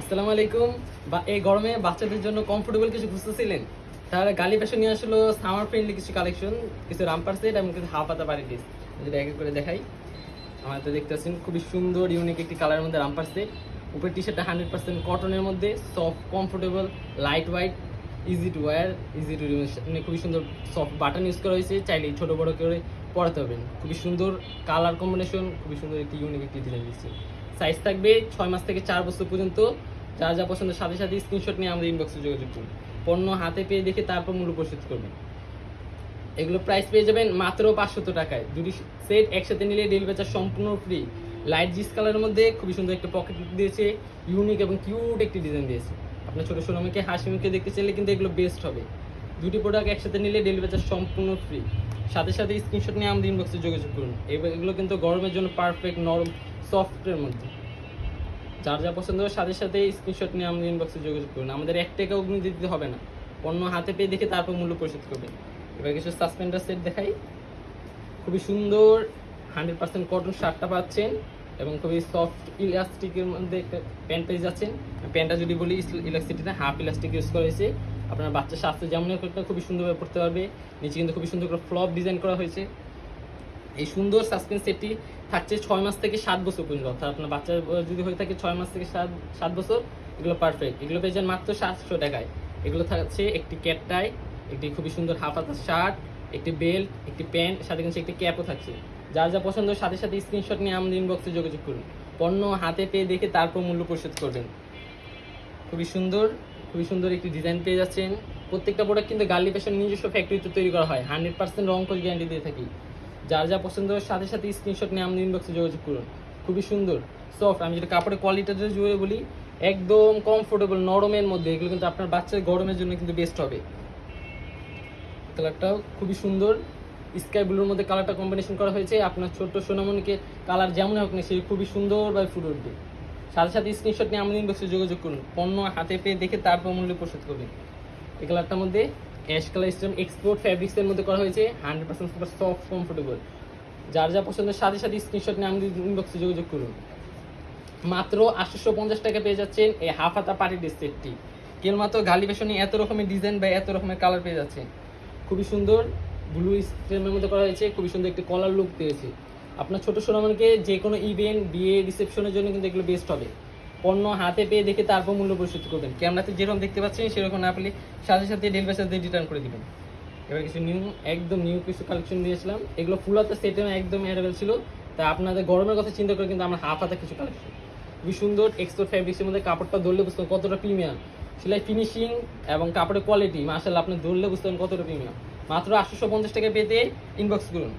আসসালামু আলাইকুম। বা, এই গরমে বাচ্চাদের জন্য কমফোর্টেবল কিছু খুঁজতেছিলেন? তাহলে গালি ফ্যাশন নিয়ে আসলো সামার ফ্রেন্ডলি কিছু কালেকশন কিছু রামপার সেট এবং কিছু হাফ পাতা বাড়ি পিস যেটা এক এক করে দেখাই। আমাদের দেখতে পাচ্ছেন খুবই সুন্দর ইউনিক একটি কালারের মধ্যে রামপার সেট উপরে টি শার্টটা হান্ড্রেড পার্সেন্ট কটনের মধ্যে soft comfortable light white easy to wear easy to মানে খুবই সুন্দর সফট বাটন ইউজ করা হয়েছে। চাইলে ছোট বড় করে পড়াতে পারবেন। খুবই সুন্দর কালার কম্বিনেশন খুবই সুন্দর একটি ইউনিক একটি ডিজাইন দিচ্ছে। সাইজ থাকবে ছয় মাস থেকে চার বছর পর্যন্ত। যা যা পছন্দের সাথে সাথে স্ক্রিনশট নিয়ে আমাদের ইনবক্সে যোগাযোগ করুন। পণ্য হাতে পেয়ে দেখে তারপর মূল্য পরিশোধ করবেন। এগুলো প্রাইস পেয়ে যাবেন মাত্র পাঁচশত টাকায়। দুটি সেট একসাথে নিলে ডেলিভারি চার্জ সম্পূর্ণ ফ্রি লাইট জিস কালারের মধ্যে খুবই সুন্দর একটা পকেট দিয়েছে। ইউনিক এবং কিউট একটি ডিজাইন দিয়েছে। আপনার ছোটো সোনামিকে হাসি মুখে দেখতে চাইলে কিন্তু এগুলো বেস্ট হবে। দুটি প্রোডাক্ট একসাথে নিলে ডেলিভারি চার্জ সম্পূর্ণ ফ্রি সাথে সাথে স্ক্রিনশট নিয়ে আমাদের ইনবক্সে যোগাযোগ করুন। এগুলো কিন্তু গরমের জন্য পারফেক্ট নরম সফটের মধ্যে। যার যা পছন্দ হবে সাথে সাথে স্ক্রিনশট নিয়ে আমাদের ইনবক্সে যোগাযোগ করুন। আমাদের এক টাকা অগ্নি দিতে হবে না। পণ্য হাতে পেয়ে দেখে তারপর মূল্য পরিশোধ করবেন। এবার কিছু সাসপেন্ডার সেট দেখাই। খুবই সুন্দর হান্ড্রেড পার্সেন্ট কটন শার্টটা পাচ্ছেন এবং খুবই সফট ইলাস্টিকের মধ্যে একটা প্যান্ট পেয়ে যাচ্ছেন প্যান্টটা যদি বলি ইলাস্টিকটা হাফ ইলাস্টিক ইউজ করা হয়েছে। আপনার বাচ্চা স্বাস্থ্য যেমন খুবই সুন্দরভাবে পড়তে পারবে। নিচে কিন্তু খুবই সুন্দর করে ফ্লপ ডিজাইন করা হয়েছে। এই সুন্দর সাসপেন্স সেটটি থাকছে ছয় মাস থেকে সাত বছর পর্যন্ত। অর্থাৎ আপনার বয়স যদি হয়ে থাকে ছয় মাস থেকে সাত সাত বছর, এগুলো পারফেক্ট এগুলো পেয়ে যান মাত্র সাতশো টাকায়। এগুলো থাকছে একটি ক্যাট টাই, একটি খুবই সুন্দর হাফ হাতার শার্ট, একটি বেল্ট, একটি প্যান্ট, সাথে কিন্তু একটি ক্যাপও থাকছে। যার যা পছন্দ সাথে সাথে স্ক্রিনশট নিয়ে আমাদের ইনবক্সে যোগাযোগ করুন। পণ্য হাতে পেয়ে দেখে তারপর মূল্য পরিশোধ করবেন। খুবই সুন্দর খুবই সুন্দর একটি ডিজাইন পেয়ে যাচ্ছেন। প্রত্যেকটা প্রোডাক্ট কিন্তু গার্লি ফ্যাশন নিজস্ব ফ্যাক্টরিতে তৈরি করা হয়। হান্ড্রেড পার্সেন্ট রং কোচ গ্যারান্টি দিয়ে থাকি। যার যা পছন্দ সাথে সাথে স্ক্রিনশট নিয়ে আমাদের ইনবক্সে যোগাযোগ করুন। খুবই সুন্দর সফট আমি যেটা কাপড়ের কোয়ালিটিটা যদি জুড়ে বলি, একদম কমফোর্টেবল নরমের মধ্যে, এগুলো কিন্তু আপনার বাচ্চার গরমের জন্য কিন্তু বেস্ট হবে। কালারটাও খুবই সুন্দর। স্কাই ব্লুর মধ্যে কালারটা কম্বিনেশন করা হয়েছে। আপনার ছোট্ট সোনামণিকে কালার যেমন হোক না সে খুবই সুন্দরভাবে ফুটে উঠবে। সাথে সাথে স্ক্রিনশট নিয়ে আমাদের ইনবক্সে যোগাযোগ করুন। পণ্য হাতে পেয়ে দেখে তারপর মূল্য পরিশোধ করবেন। এই কালারটার মধ্যে অ্যাশ কালার স্টেম এক্সপোর্ট ফ্যাব্রিক্সের মধ্যে করা হয়েছে hundred percent super soft comfortable যার যা পছন্দের, সাথে সাথে স্ক্রিনশট নিয়ে আমাদের ইনবক্সে যোগাযোগ করুন। মাত্র আটশোশো পঞ্চাশ টাকা পেয়ে যাচ্ছেন এই হাফ হাতা পার্টি ড্রেস সেটটি কেবলমাত্র গালি ফ্যাশনে এত রকমের ডিজাইন বা এত রকমের কালার পেয়ে যাচ্ছে খুবই সুন্দর ব্লু স্ট্রেমের মধ্যে করা হয়েছে, খুবই সুন্দর একটি কলার লুক পেয়েছে। আপনার ছোটো সোনামণিকে যে কোনো ইভেন্ট বিয়ে রিসেপশনের জন্য কিন্তু এগুলো বেস্ট হবে। পণ্য হাতে পেয়ে দেখে তারপর মূল্য পরিশোধ করবেন। ক্যামেরাতে যেরকম দেখতে পাচ্ছেন, সেরকম না পেলে সাথে সাথে ডেলিভারি সাথে রিটার্ন করে দেবেন। এবার কিছু নিউ একদম নিউ কিছু কালেকশন দিয়েছিলাম। এগুলো ফুল হাতে সেটে একদম অ্যাভেলেবেল ছিল। তাই আপনাদের গরমের কথা চিন্তা করে কিন্তু আমরা হাফ হাতে কিছু কালেকশন খুবই সুন্দর এক্সপোর্ট ফ্যাব্রিক্সের মধ্যে কাপড়টা ধরলে বুঝতে কতটা প্রিমিয়াম সেলাই ফিনিশিং এবং কাপড়ের কোয়ালিটি মাসাল্লাহ আপনি ধরলে বুঝতে কতটা প্রিমিয়াম মাত্র আটশোশো পঞ্চাশ টাকা পেতে ইনবক্স করুন।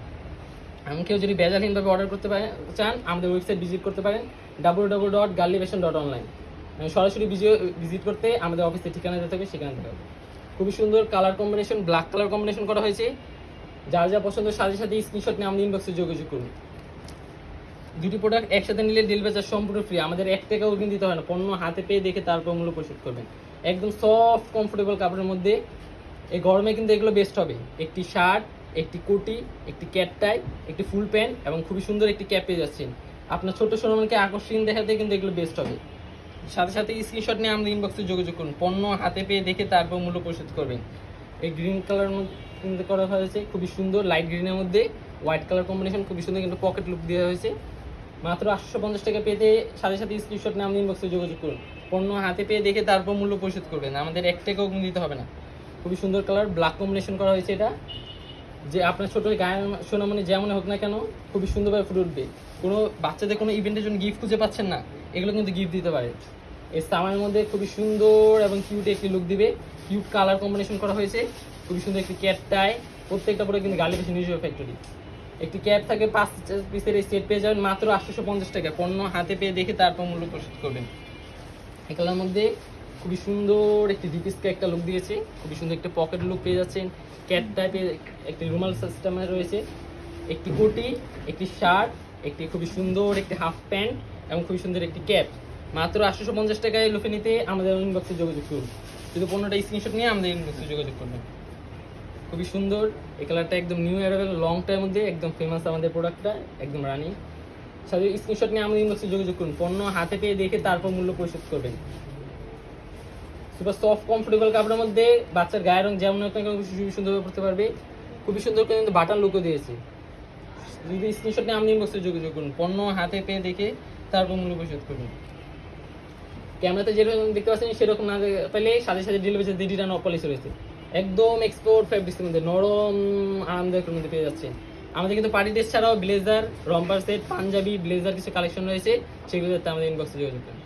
এমন কেউ যদি বেজালহীনভাবে অর্ডার করতে পারেন চান, আমাদের ওয়েবসাইট ভিজিট করতে পারেন ডাব্লিউ ডাব্লিউ ডট গার্লিভেশন ডট অনলাইন সরাসরি ভিজিট করতে আমাদের অফিসের ঠিকানা দিতে হবে সেখানে দিতে হবে খুবই সুন্দর colour combination black colour combination করা হয়েছে। যার যা পছন্দ সাথে সাথে স্ক্রিনশট নিয়ে আমাদের ইনবক্সে যোগাযোগ করুন। দুটি প্রোডাক্ট একসাথে নিলে ডেলিভারি চার্জ সম্পূর্ণ ফ্রি আমাদের এক টাকাও কিন্তু দিতে হয় না। পণ্য হাতে পেয়ে দেখে তারপর মূল্য পরিশোধ করবেন। একদম সফট কমফোর্টেবল কাপড়ের মধ্যে। এই গরমে কিন্তু এগুলো বেস্ট হবে। একটি শার্ট একটি কোটি একটি ক্যাট টাই, একটি ফুল প্যান্ট এবং খুবই সুন্দর একটি ক্যাপ পেয়ে যাচ্ছেন। আপনার ছোট সোনামনকে আকর্ষণ দেখাতে কিন্তু এগুলো বেস্ট হবে। সাথে সাথে স্ক্রিনশট নিয়ে আমাদের ইনবক্সে যোগাযোগ করুন। পণ্য হাতে পেয়ে দেখে তারপর মূল্য পরিশোধ করবেন। এই গ্রিন কালার মধ্যে করা হয়েছে, খুবই সুন্দর লাইট গ্রিনের মধ্যে। হোয়াইট কালার কম্বিনেশন খুবই সুন্দর কিন্তু পকেট লুক দেওয়া হয়েছে। মাত্র আটশো পঞ্চাশ টাকা পেতে সাথে সাথে স্ক্রিনশট নিয়ে আমাদের ইনবক্সে যোগাযোগ করুন। পণ্য হাতে পেয়ে দেখে তারপর মূল্য পরিশোধ করবেন। আমাদের এক টাকাও দিতে হবে না। খুবই সুন্দর কালার ব্ল্যাক কম্বিনেশন করা হয়েছে এটা। যে আপনার ছোট গায়ে সোনামণি যেমন হোক না কেন, খুবই সুন্দরভাবে ফুটে উঠবে। কোনো বাচ্চাদের কোনো ইভেন্টের জন্য গিফট খুঁজে পাচ্ছেন না, এগুলো কিন্তু গিফট দিতে পারে। এই সামারের মধ্যে খুবই সুন্দর এবং কিউট একটি লুক দিবে। কিউট কালার কম্বিনেশন করা হয়েছে। খুবই সুন্দর একটি ক্যাট টাই প্রত্যেকটা পরে কিন্তু গালি পেয়েছে নিজস্ব ফ্যাক্টরি একটি ক্যাপ থাকে, পাঁচ পিসের সেট পেয়ে যাবেন। মাত্র আটশোশো পঞ্চাশ টাকা। পণ্য হাতে পেয়ে দেখে তারপর মূল্য পরিশোধ করবেন। এই কালার মধ্যে খুবই সুন্দর একটি ডিপিসকে একটা লুক দিয়েছে। খুবই সুন্দর একটা পকেট লুক পেয়ে যাচ্ছেন। ক্যাট টাইপের একটি রুমাল সিস্টেমে রয়েছে। একটি কোটি একটি শার্ট একটি খুবই সুন্দর একটি হাফ প্যান্ট এবং খুবই সুন্দর একটি ক্যাপ মাত্র আটশোশো পঞ্চাশ টাকায় লুফে নিতে আমাদের ইনবক্সে যোগাযোগ করুন। শুধু পণ্যটা স্ক্রিনশট নিয়ে আমাদের ইনবক্সে যোগাযোগ করবেন। খুবই সুন্দর। এই কালারটা একদম নিউ অ্যারাইভেল লং টাইম মধ্যে একদম ফেমাস আমাদের প্রোডাক্টটা একদম রানি সাথে স্ক্রিনশট নিয়ে আমাদের ইনবক্সে যোগাযোগ করুন। পণ্য হাতে পেয়ে দেখে তারপর মূল্য পরিশোধ করবেন। সুপার সফট কমফোর্টেবল কাপড়ের মধ্যে বাচ্চার গায়ের রং যেমন খুবই সুন্দরভাবে পড়তে পারবে। খুবই সুন্দর করে কিন্তু বাটন লুকও দিয়েছে। যদি স্ক্রিনশট নিয়ে আমাদের ইনবক্সে যোগাযোগ করুন, পণ্য হাতে পেয়ে দেখে তারপর মূল্য পরিশোধ করুন। ক্যামেরাতে যেরকম দেখতে পাচ্ছেন, সেরকম না পেলে সাথে সাথে ডেলিভারি চার্জ রিটার্ন পলিসি রয়েছে। একদম এক্সপোর্ট ফ্যাব্রিক্সের মধ্যে, নরম আরামদায়কের মধ্যে পেয়ে যাচ্ছে। আমাদের কিন্তু পার্টি ড্রেস ছাড়াও blazer romper set panjabi blazer কিছু কালেকশন রয়েছে, সেগুলো আমাদের ইনবক্সে যোগাযোগ করুন।